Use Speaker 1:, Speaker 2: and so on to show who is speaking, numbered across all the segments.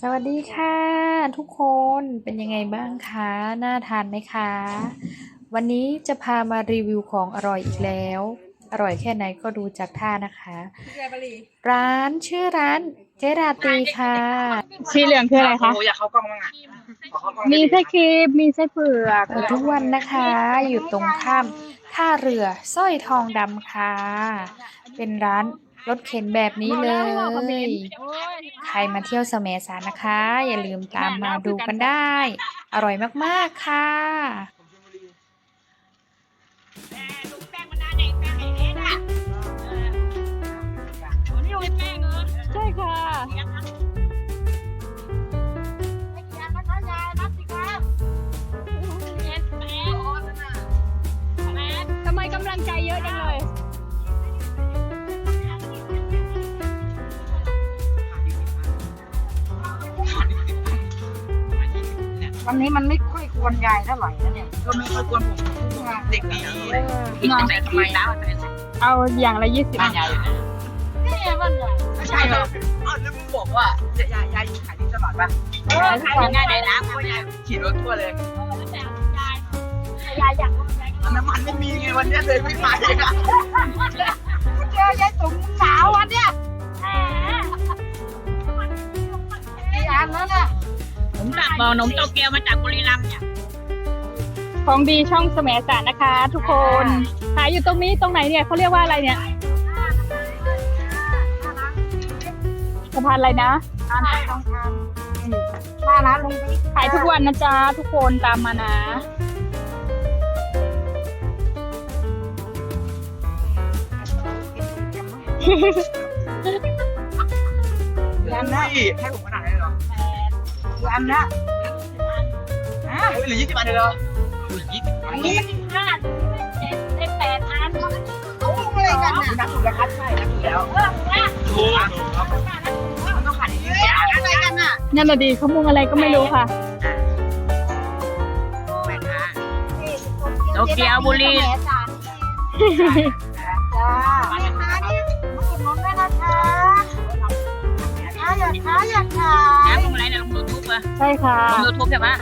Speaker 1: สวัสดีค่ะ ทุกคนเป็นยังไงบ้างคะน่าทานไหมคะ วันนี้จะพามารีวิวของอร่อยอีกแล้ว อร่อยแค่ไหนก็ดูจากท่านะคะ ร้านชื่อร้านเจราตรีค่ะ
Speaker 2: สีเหลืองคืออะไรคะ
Speaker 3: โอยากเข้ากล้องบ้างอะขอเข้ากล้อง
Speaker 2: มีไส้ครีมมีไส้เผือก
Speaker 1: เปิดทุกวันนะคะ อยู่ตรงข้ามท่าเรือสร้อยทองดำค่ะ เป็นร้าน รถเข็นแบบนี้เลย ใครมาเที่ยวสมสารนะคะ อย่าลืมตามมาดูกันได้ อร่อยมากๆค่ะ
Speaker 2: ใช่ค่ะทำไมกำลังใจเยอะจังเลย
Speaker 4: วันนี้มันไม่ค่อยควรยายเท่าไหร่นะเนี่ย
Speaker 3: ก็ไม่ค่อยกวนผมเด็กดีกินแต่ทำไมนะ
Speaker 2: เอาอย่างละยี่สิบ
Speaker 3: บ้านยายอยู่ไหน
Speaker 4: นี่มันใหญ่
Speaker 3: ไม่ใช่เหรออ้าวแล้วมึงบอกว่ายายยายขายดีตลอดป่ะ
Speaker 4: เออขายง่ายเลยนะ
Speaker 3: เพราะว่ายายขี่รถทั่วเลย
Speaker 4: ยายอยาก
Speaker 3: น้ำมันไม่มีไงวันนี้เลยไม่ไปอะ
Speaker 4: นม
Speaker 5: โตเกียวมาจากบุรีรัมย์เนี่ย
Speaker 2: ของดีช่องแสมสารนะคะ ทุกคนขายอยู่ตรงนี้ตรงไหนเนี่ยเขาเรียกว่าอะไรเนี่ยสะพานอะไรนะ
Speaker 4: ทานไปลองทานหน้าร้านลุงบิ๊ก
Speaker 2: ขายทุกวันนะจ๊ะทุกคนตามมานะ
Speaker 4: กี่อันนะ
Speaker 3: พี่ให้ผมขนาดนี้เหรอ
Speaker 4: กี่อันนะฮะ
Speaker 3: เฮ้ยหรือยี่สิบอันเลยเหรออุ้ยยี่สิบอันนี้
Speaker 4: ห้าได้แปดอันเขาอะไรกันน่ะ
Speaker 3: นักถูกแล้วครับใช่นักถูกแล้ว
Speaker 4: เออเนี่ย
Speaker 3: ถูกครับมันต้องขายอย่างนี้
Speaker 4: อะไรกันน่ะ
Speaker 2: นั่นน่ะดีเขามุงอะไรก็ไม่รู้ค่ะ
Speaker 3: แม่ค้า
Speaker 5: โตเกียวบุรี
Speaker 4: จ้าจ้าแม่ค้านี่มาอุดหนุนด้วยนะคะค้าอยากค้าอยากขา
Speaker 5: นะพวกอะไรนะลงยูทูบอะ
Speaker 2: ใช่ค่ะ
Speaker 5: ลงยูทูบใช่ปะ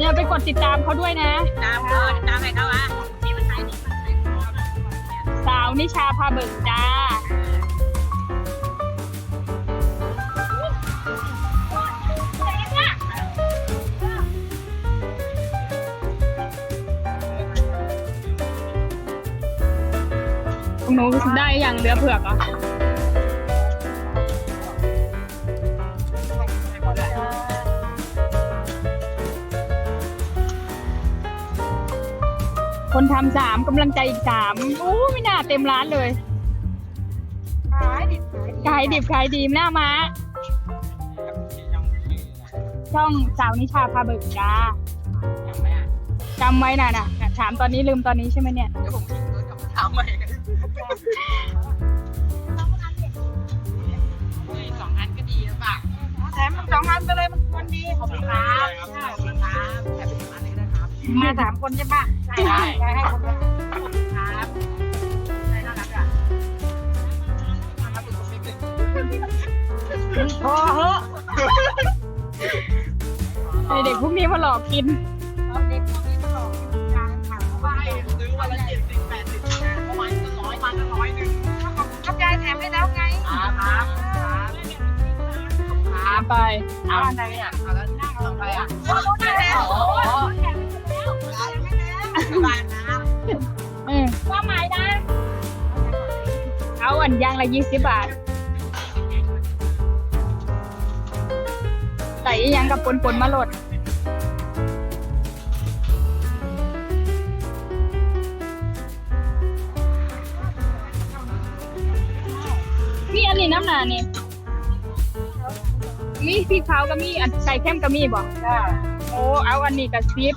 Speaker 2: เนี่ยไปกดติดตามเขาด้วยนะ
Speaker 5: ตามเออตามให้เขาอะนี่มันขายดีมันขายดี
Speaker 2: สาวนิชาพาเบิกจ้าหนูได้อย่างเรือเผือกเหรอะ คนทำสามกำลังใจอีกสามโอ้ไม่น่าเต็มร้านเลย
Speaker 4: ขายดิบขายดี
Speaker 2: ขายดิบขายดีหน้าม้าช่องสาวนิชาพาเบิกจ้าจำไว้น่ะน่ะถามตอนนี้ลืมตอนนี้ใช่ไหมเนี่ย
Speaker 3: เดี๋ยวผมขี่รถกลับมาถามใหม่สองอันก็ดีแล้วป่ะ
Speaker 4: แถมมันสองอันไปเลยมันควรดีขอบคุณครับ
Speaker 3: ขอบคุณครับแถมเป็นอันนี้นะครับ
Speaker 4: มาสามคนใช่ปะใช่ใช่ให้คนละ
Speaker 3: ครับใช่น่ารักอะน่ารักสุดๆเลย
Speaker 4: พอเหอะ
Speaker 2: ไอเด็กพวกนี้มาหลอกกิน
Speaker 4: เอาเด็กพวกนี้มาหลอกกลางถาม
Speaker 3: ไป
Speaker 4: ว่า
Speaker 3: ซื้อวันละเจ็ดสิบแปดสิบประมาณก็ร้อยวันละร้อยหนึ่ง
Speaker 4: ขอบคุณครับยายแถมให้แล้วไง
Speaker 3: ครับครับครับ
Speaker 2: ไป
Speaker 3: เอาอะไรอะเอาแล้วนั่งเอาไปอะ สบายนะ
Speaker 2: เออ
Speaker 4: ว่าหมายนะ
Speaker 2: เอาอันยางละยี่สิบบาทใส่อีหยังกับปนปนๆมาโหลด มีอันนี้น้ำหนานี่ มีพริกเผาก็มีอันใส่เข้มก็มีบอก
Speaker 4: จ้า
Speaker 2: โอ้ เอาอันนี้กับซิป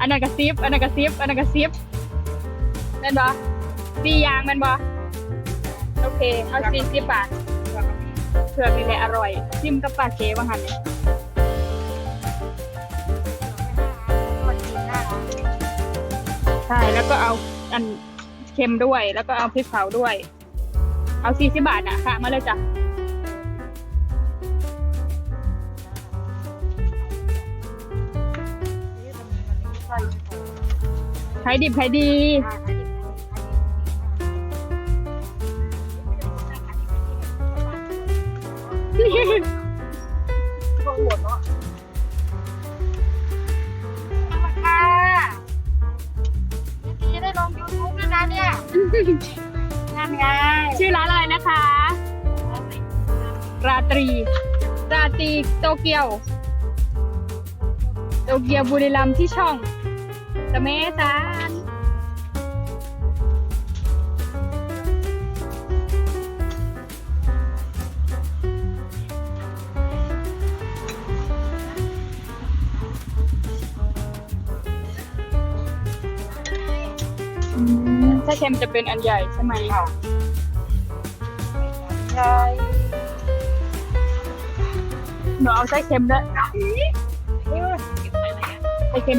Speaker 2: อันนั้นกับซิปอันนั้นกับซิปอันนั้นกับซิปแม่นบ่สี่อย่างแม่นบ่โอเค เอาสี่สิบบาทเผือกนี่แหละอร่อยจิ้มกับปลาเค็มว่าหันเนี่ยใช่ แล้วก็เอาอันเค็มด้วย แล้วก็เอาพริกเผาด้วย เอาสี่สิบบาทอะค่ะ มาเลยจ้ะ ขายดิบขายดี
Speaker 3: ก็หมดเนาะ
Speaker 4: ค่ะจะได้ลงยูทูบด้วยนะเนี่ยนั่นไง
Speaker 2: ชื่อร้านอะไรนะคะ ราตรี ราตรีโตเกียว โตเกียวบุรีรัมย์ที่ช่อง สะเมสานถ้าเค็มจะเป็นอันใหญ่ใช่ไหม
Speaker 4: ใช่
Speaker 2: หนูเอาไส้เค็มด้วยไส้เค็ม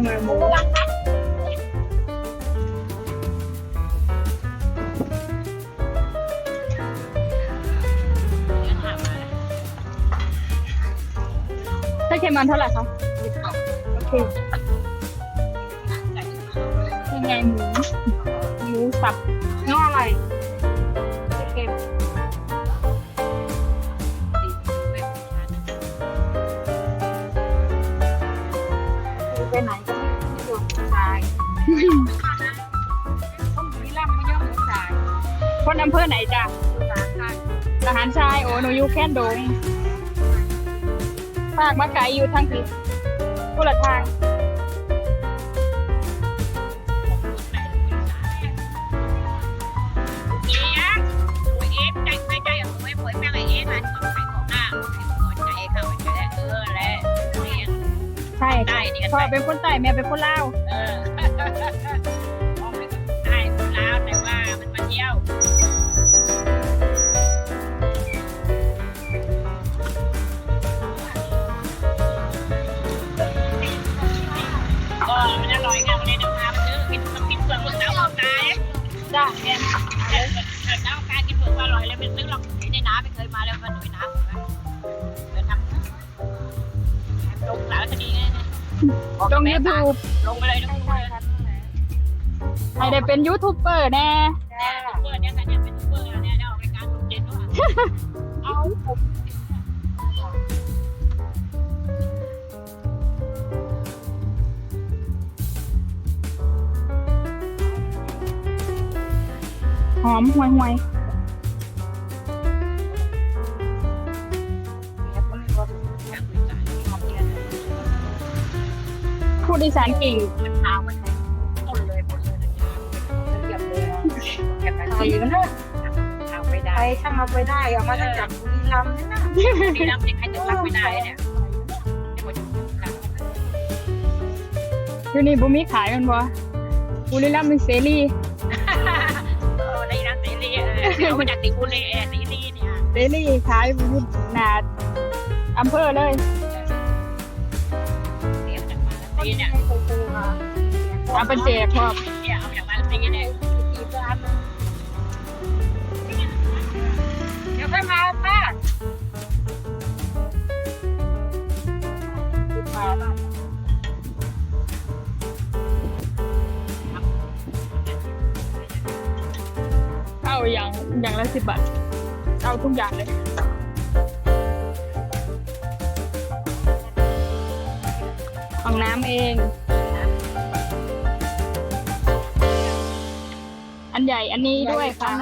Speaker 2: ำไมหมูไส้เค็มมันเท่าไหร่คะโอเคยังไงหมูหมูสับ
Speaker 4: งออะไร ต้องมีร่ำไม่ยอมตาย
Speaker 2: คนอำเภอไหนจ้ะ
Speaker 4: สารค่ะ
Speaker 2: ทหารชายโอ้หนูอยู่แค่นดงฝากมาไกลอยู่ทางผิดผู้ละทาง
Speaker 5: เอ๊ะโอ้ยเอ๊ะใจใจใจอะโอ้ยโอ้ยแม่งไอ้เอ๊ะมันต้องขายของหน้าหัวใจเข้าไปแล้วเออแหละเรียน
Speaker 2: ใช่
Speaker 5: ได้นี่กัน
Speaker 2: พ่อ
Speaker 5: ไป
Speaker 2: เป็นคนใต้แม่เป็นคนลาว
Speaker 5: เออ ออกไปก็ได้คนลาวแต่ว่ามันมาเที่ยวก็มันอร่อยไงวันนี้เดี๋ยวพาไปซื้อกินต้องกินเปลือกมะนาวออกตาย
Speaker 2: จ้ะ
Speaker 5: เนี่ยเออเออน้ำการกินเปลือกว่าอร่อยเลยไม่ซื้อหรอกในน้ำไม่เคยมาแล้วก็หน่วยน้ำผมนะเดี๋ยวทำลงสารคดีไงเนี่ย
Speaker 2: ลงยูทูบ
Speaker 5: ลงไปเลยลงไปเลย
Speaker 2: ให้ได้เป็นยูทูบเบอร์แน่
Speaker 5: เปิดเนี่ยกันเนี่ยเป็นเปิดเนี่ยได้ออกรายการเจ็ดด้วยเอาผม
Speaker 2: หอมห่วยห่วยพูดอีสานเก่ง
Speaker 5: แค่นั้น
Speaker 4: ไทยนะ
Speaker 5: เอาไม่ได้
Speaker 4: ไทยช่างเอาไปได้เอามาจากบุรีรัมย์นะ
Speaker 5: ดีน้ำยังใครจะรับไม่ได้เนี่ยเดี๋ยวมาดูนะ
Speaker 2: อยู่นี่บุมีขายแมันบ่บุรีรัมย์มีเสรี
Speaker 5: เออในร้านซีรีส์เออเอามาจากติบุรีเออซีรีส์เนี่ย
Speaker 2: เสรีขายอยู่หนาอำเภอเลย
Speaker 5: เสียจากมาซีเนี่ย
Speaker 2: เอาเป็นแจกพร้อม
Speaker 5: เดี๋
Speaker 4: ยวค่อยมาป้า
Speaker 2: เอาอย่างอย่างละสิบบาท เอาทุกอย่างเลยของน้ำเอง อันใหญ่อันนี้ด้วยค่ะ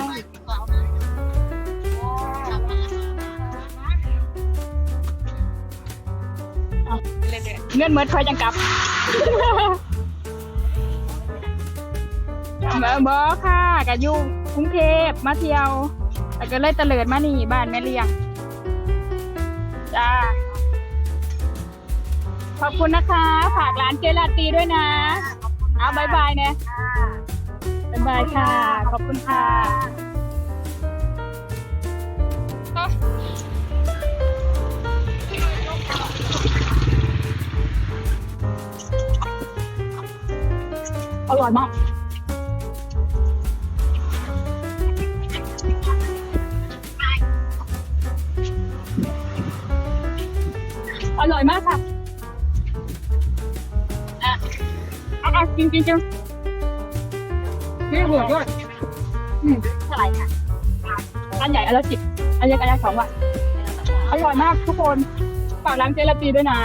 Speaker 2: เงินเมื่อคอยจังกลับเบอร์บอค่ะกะอยู่กรุงเทพมาเที่ยวแต่ก็เลยเตลิดมานี่บ้านแม่เลี้ยง จ้า ขอบคุณนะคะ ฝากร้านเจลาตีด้วยนะ เอาบายบายเนี่ยบายบายค่ะ ขอบคุณค่ะ ร่อยมากอร่อยมากค่ะอะจริงจริงจริงนี่หัวด้วยอืม
Speaker 5: เท่าไหร่ค่ะ
Speaker 2: อันใหญ่อันละสิบอันเล็กอันละสองว่ะอร่อยมากทุกคน ฝากร้านเจลาตีด้วยนะ